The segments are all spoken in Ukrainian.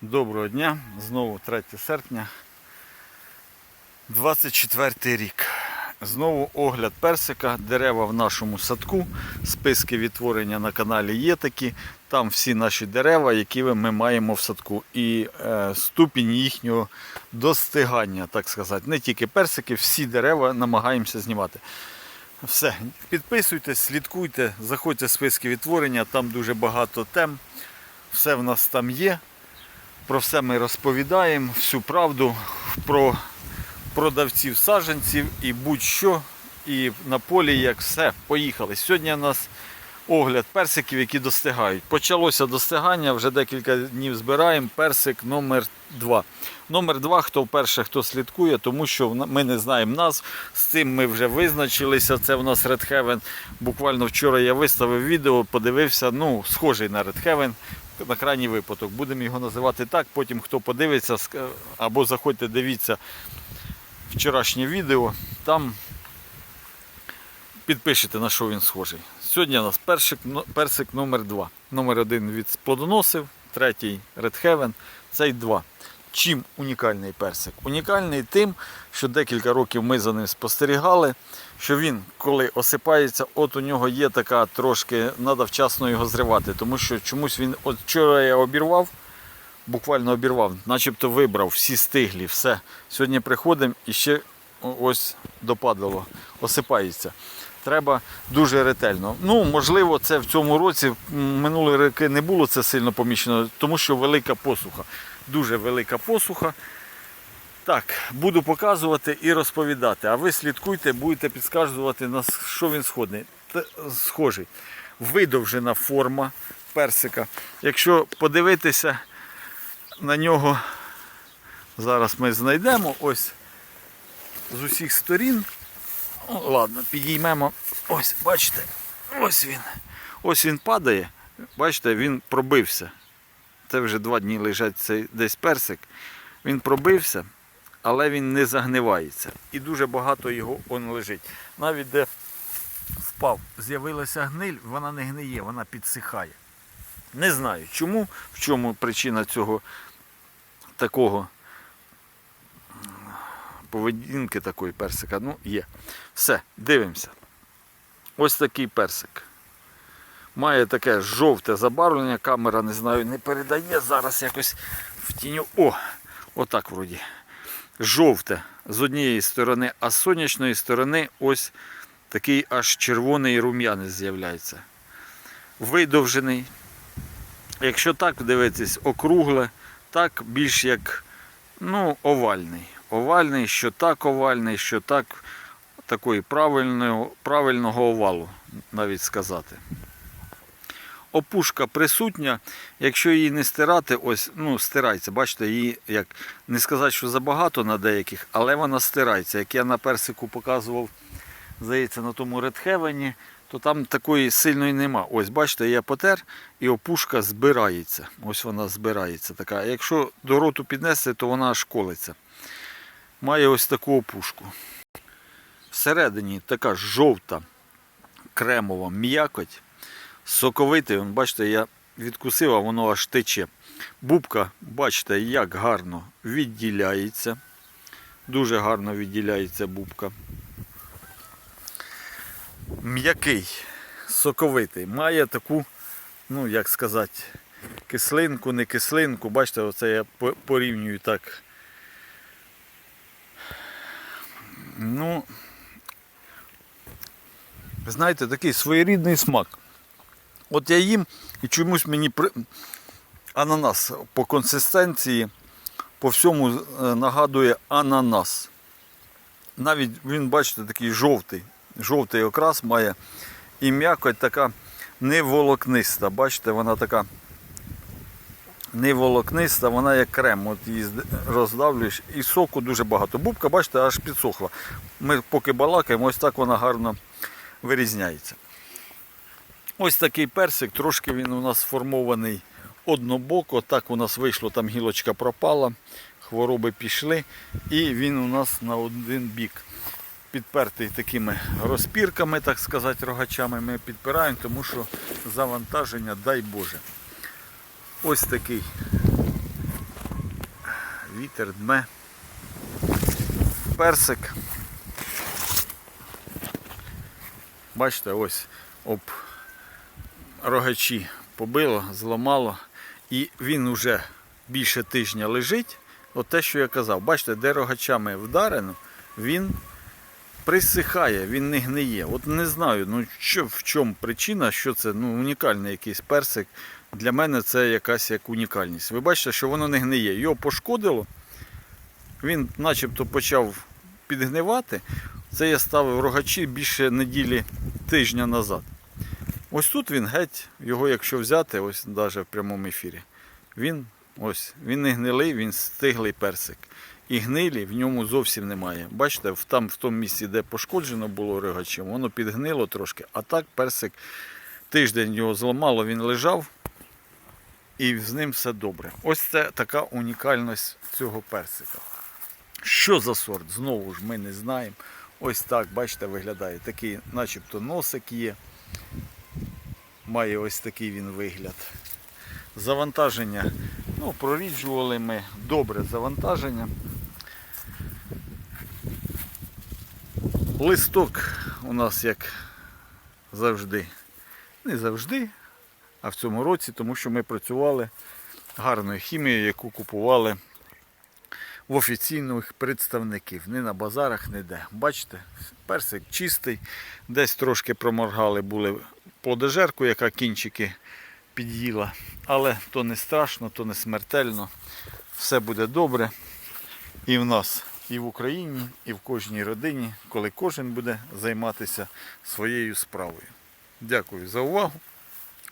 Доброго дня, знову 3 серпня, 24 рік. Знову огляд персика, дерева в нашому садку. Списки відтворення на каналі є такі. Там всі наші дерева, які ми маємо в садку. І е, ступінь їхнього достигання, так сказати. Не тільки персики, всі дерева намагаємося знімати. Все, підписуйтесь, слідкуйте, заходьте в списки відтворення, там дуже багато тем. Все в нас там є. Про все ми розповідаємо, всю правду про продавців саджанців і будь-що. І на полі як все. Поїхали. Сьогодні у нас огляд персиків, які достигають. Почалося достигання, вже декілька днів збираємо. Персик номер 2 Номер 2 хто вперше, хто слідкує, тому що ми не знаємо назв. З цим ми вже визначилися. Це в нас Red Heaven. Буквально вчора я виставив відео, подивився, ну, схожий на Red Heaven на крайній випадок. Будемо його називати так. Потім хто подивиться або заходьте, дивіться вчорашнє відео. Там підпишете на що він схожий. Сьогодні у нас персик, персик номер 2. Номер 1 від плодоносив, третій Red Heaven, цей 2. Чим унікальний персик? Унікальний тим, що декілька років ми за ним спостерігали, що він, коли осипається, от у нього є така трошки, треба вчасно його зривати, тому що чомусь він, от вчора я обірвав, буквально обірвав, начебто вибрав всі стиглі, все. Сьогодні приходимо і ще ось допадало, осипається. Треба дуже ретельно. Ну, можливо, це в цьому році, минулі роки не було це сильно помічено, тому що велика посуха. Дуже велика посуха. Так, буду показувати і розповідати. А ви слідкуйте, будете підказувати, на що він. Схожий. Видовжена форма персика. Якщо подивитися на нього, зараз ми знайдемо ось з усіх сторін. Ладно, підіймемо. Ось, бачите, ось він. Ось він падає. Бачите, він пробився. Це вже два дні лежать цей десь персик. Він пробився, але він не загнивається. І дуже багато його он лежить. Навіть де впав, з'явилася гниль, вона не гниє, вона підсихає. Не знаю чому, в чому причина цього такого поведінки такої персика. Ну, є. Все, дивимося. Ось такий персик. Має таке жовте забарвлення, камера не знаю, не передає. Зараз якось в тіню. О! Отак вроді. Жовте з однієї сторони, а з сонячної сторони ось такий аж червоний рум'янець з'являється. Видовжений. Якщо так дивитись, округле, так більш як ну, овальний. Овальний, що так овальний, що так такої правильного, правильного овалу, навіть сказати. Опушка присутня, якщо її не стирати, ось, ну, стирається, бачите, її як не сказати, що забагато на деяких, але вона стирається. Як я на персику показував, здається, на тому редхевені, то там такої сильної нема. Ось, бачите, я потер і опушка збирається. Ось вона збирається така. Якщо до роту піднести, то вона аж колиться. Має ось таку опушку. Всередині така жовта кремова м'якоть. Соковитий, вон, бачите, я відкусив, а воно аж тече. Бубка, бачите, як гарно відділяється. Дуже гарно відділяється бубка. М'який, соковитий. Має таку, ну як сказати, кислинку, не кислинку. Бачите, оце я порівнюю так. Ну, знаєте, такий своєрідний смак. От я їм і чомусь мені при... ананас по консистенції, по всьому е, нагадує ананас. Навіть він, бачите, такий жовтий. Жовтий окрас має і м'якоть така неволокниста. Бачите, вона така неволокниста, вона як крем. От її роздавлюєш. І соку дуже багато. Бубка, бачите, аж підсохла. Ми поки балакаємо, ось так вона гарно вирізняється. Ось такий персик, трошки він у нас сформований однобоко. Так у нас вийшло, там гілочка пропала, хвороби пішли, і він у нас на один бік. Підпертий такими розпірками, так сказати, рогачами ми підпираємо, тому що завантаження, дай Боже. Ось такий вітер дме. Персик. Бачите, ось об рогачі побило, зламало. І він уже більше тижня лежить. От те, що я казав, бачите, де рогачами вдарено, він присихає, він не гниє. От не знаю, ну що, в чому причина, що це ну, унікальний якийсь персик. Для мене це якась як унікальність. Ви бачите, що воно не гниє. Його пошкодило, він начебто почав підгнивати. Це я ставив рогачі більше неділі тижня назад. Ось тут він геть, його якщо взяти, ось навіть в прямому ефірі, він ось, він не гнилий, він стиглий персик. І гнилі в ньому зовсім немає. Бачите, там в тому місці, де пошкоджено було рогачем, воно підгнило трошки, а так персик тиждень його зламало, він лежав і з ним все добре. Ось це така унікальність цього персика. Що за сорт? Знову ж ми не знаємо. Ось так, бачите, виглядає. Такий, начебто, носик є. Має ось такий він вигляд. Завантаження. Ну, проріджували ми добре завантаження. Листок у нас як завжди. Не завжди, а в цьому році, тому що ми працювали гарною хімією, яку купували в офіційних представників. Не на базарах, ніде. Бачите, персик чистий, десь трошки проморгали були плодожерку, яка кінчики під'їла. Але то не страшно, то не смертельно. Все буде добре. І в нас, і в Україні, і в кожній родині, коли кожен буде займатися своєю справою. Дякую за увагу.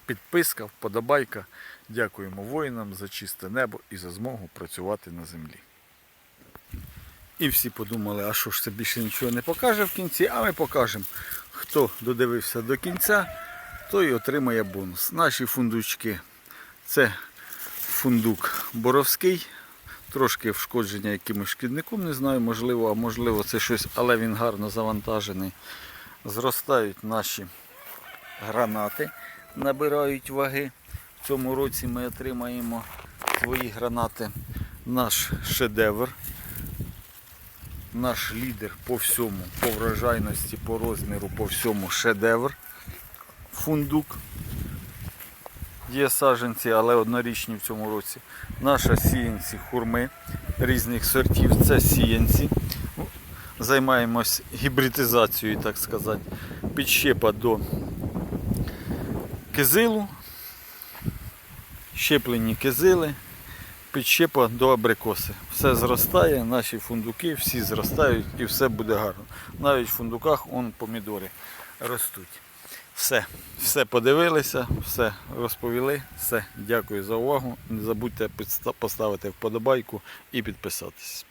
Підписка, вподобайка. Дякуємо воїнам за чисте небо і за змогу працювати на землі. І всі подумали, а що ж це більше нічого не покаже в кінці, а ми покажемо. Хто додивився до кінця, той отримає бонус. Наші фундучки це фундук боровський, трошки вшкодження якимось шкідником, не знаю, можливо, а можливо це щось, але він гарно завантажений. Зростають наші гранати, набирають ваги. В цьому році ми отримаємо свої гранати. Наш шедевр наш лідер по всьому, по врожайності, по розміру, по всьому шедевр. Фундук. Є саджанці, але однорічні в цьому році. Наша сіянці хурми різних сортів. Це сіянці. Займаємось гібридизацією, так сказати. Підщепа до кизилу. Щеплені кизили підщепа до абрикоси. Все зростає, наші фундуки всі зростають і все буде гарно. Навіть в фундуках он помідори ростуть. Все, все подивилися, все розповіли. Все, дякую за увагу. Не забудьте поставити вподобайку і підписатись.